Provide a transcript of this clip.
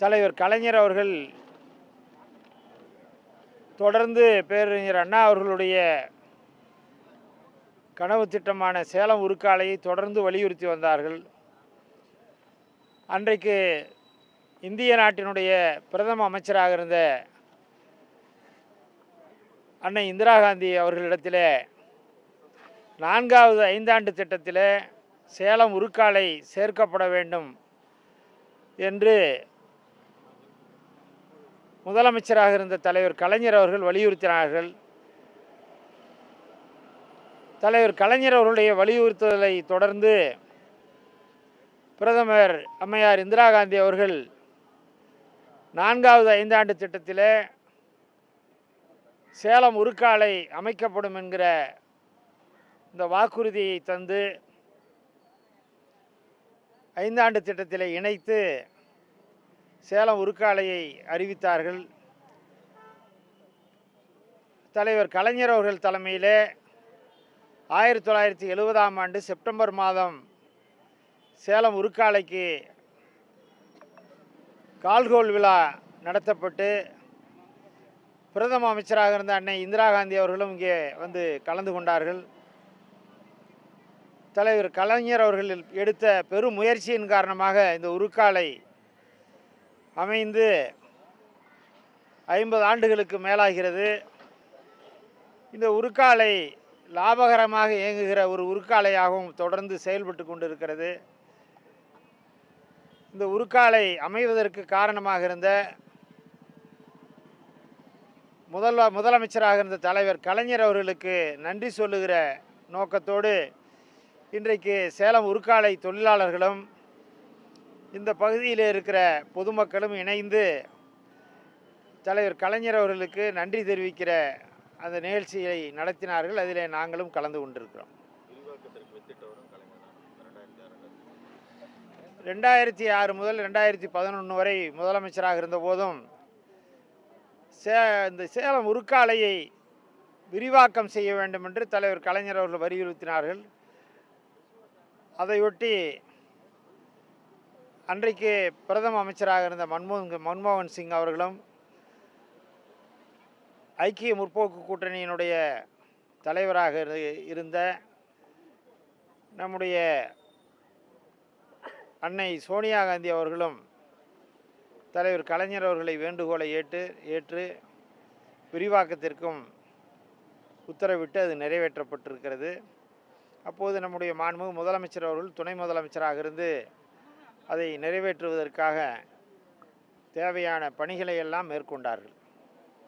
தலைவர் கலைஞர் அவர்கள் தொடர்ந்து பேரறிஞர் அண்ணா அவர்களுடைய கனவு திட்டமான சேலம் உருக்காலையை தொடர்ந்து வலியுறுத்தி வந்தார்கள். அன்றைக்கு இந்திய நாட்டினுடைய பிரதம அமைச்சராக இருந்த அன்னை இந்திரா காந்தி அவர்களிடத்திலே நான்காவது ஐந்தாண்டு திட்டத்தில் சேலம் உருக்காலை சேர்க்கப்பட வேண்டும் என்று முதலமைச்சராக இருந்த தலைவர் கலைஞர் அவர்கள் வலியுறுத்தினார்கள். தலைவர் கலைஞர் அவர்களுடைய வலியுறுத்துதலை தொடர்ந்து பிரதமர் அம்மையார் இந்திரா காந்தி அவர்கள் நான்காவது ஐந்தாண்டு திட்டத்தில் சேலம் உருக்காலை அமைக்கப்படும் என்கிற இந்த வாக்குறுதியை தந்து ஐந்தாண்டு திட்டத்தில் இணைத்து சேலம் உருக்காலையை அறிவித்தார்கள். தலைவர் கலைஞர் அவர்கள் தலைமையிலே ஆயிரத்தி தொள்ளாயிரத்தி எழுபதாம் ஆண்டு செப்டம்பர் மாதம் சேலம் உருக்காலைக்கு கால்கோல் விழா நடத்தப்பட்டு பிரதம அமைச்சராக இருந்த அன்னை இந்திரா காந்தி அவர்களும் இங்கே வந்து கலந்து கொண்டார்கள். தலைவர் கலைஞர் அவர்கள் எடுத்த பெரும் முயற்சியின் காரணமாக இந்த உருக்காலை அமைந்து ஐம்பது ஆண்டுகளுக்கு மேலாகிறது. இந்த உருக்காலை லாபகரமாக இயங்குகிற ஒரு உருக்காலையாகவும் தொடர்ந்து செயல்பட்டு கொண்டிருக்கிறது. இந்த உருக்காலை அமைவதற்கு காரணமாக இருந்த முதல்வ முதலமைச்சராக இருந்த தலைவர் கலைஞர் அவர்களுக்கு நன்றி சொல்லுகிற நோக்கத்தோடு இன்றைக்கு சேலம் உருக்காலை தொழிலாளர்களும் இந்த பகுதியில் இருக்கிற பொதுமக்களும் இணைந்து தலைவர் கலைஞர் அவர்களுக்கு நன்றி தெரிவிக்கிற அந்த நிகழ்ச்சியை நடத்தினார்கள். அதில் நாங்களும் கலந்து கொண்டிருக்கிறோம். ரெண்டாயிரத்தி ஆறு முதல் ரெண்டாயிரத்தி பதினொன்று வரை முதலமைச்சராக இருந்தபோதும் சே இந்த சேலம் உருக்காலையை விரிவாக்கம் செய்ய வேண்டும் என்று தலைவர் கலைஞர் அவர்கள் வலியுறுத்தினார்கள். அதையொட்டி அன்றைக்கு பிரதம அமைச்சராக இருந்த மன்மோகன் மன்மோகன் சிங் அவர்களும் ஐக்கிய முற்போக்கு கூட்டணியினுடைய தலைவராக இருந்த நம்முடைய அன்னை சோனியா காந்தி அவர்களும் தலைவர் கலைஞர் அவர்களை வேண்டுகோளை ஏற்று ஏற்று விரிவாக்கத்திற்கும் உத்தரவிட்டு அது நிறைவேற்றப்பட்டிருக்கிறது. அப்போது நம்முடைய மாண்புமிகு முதலமைச்சர் அவர்கள் துணை முதலமைச்சராக இருந்து அதை நிறைவேற்றுவதற்காக தேவையான பணிகளை எல்லாம் மேற்கொண்டார்கள்.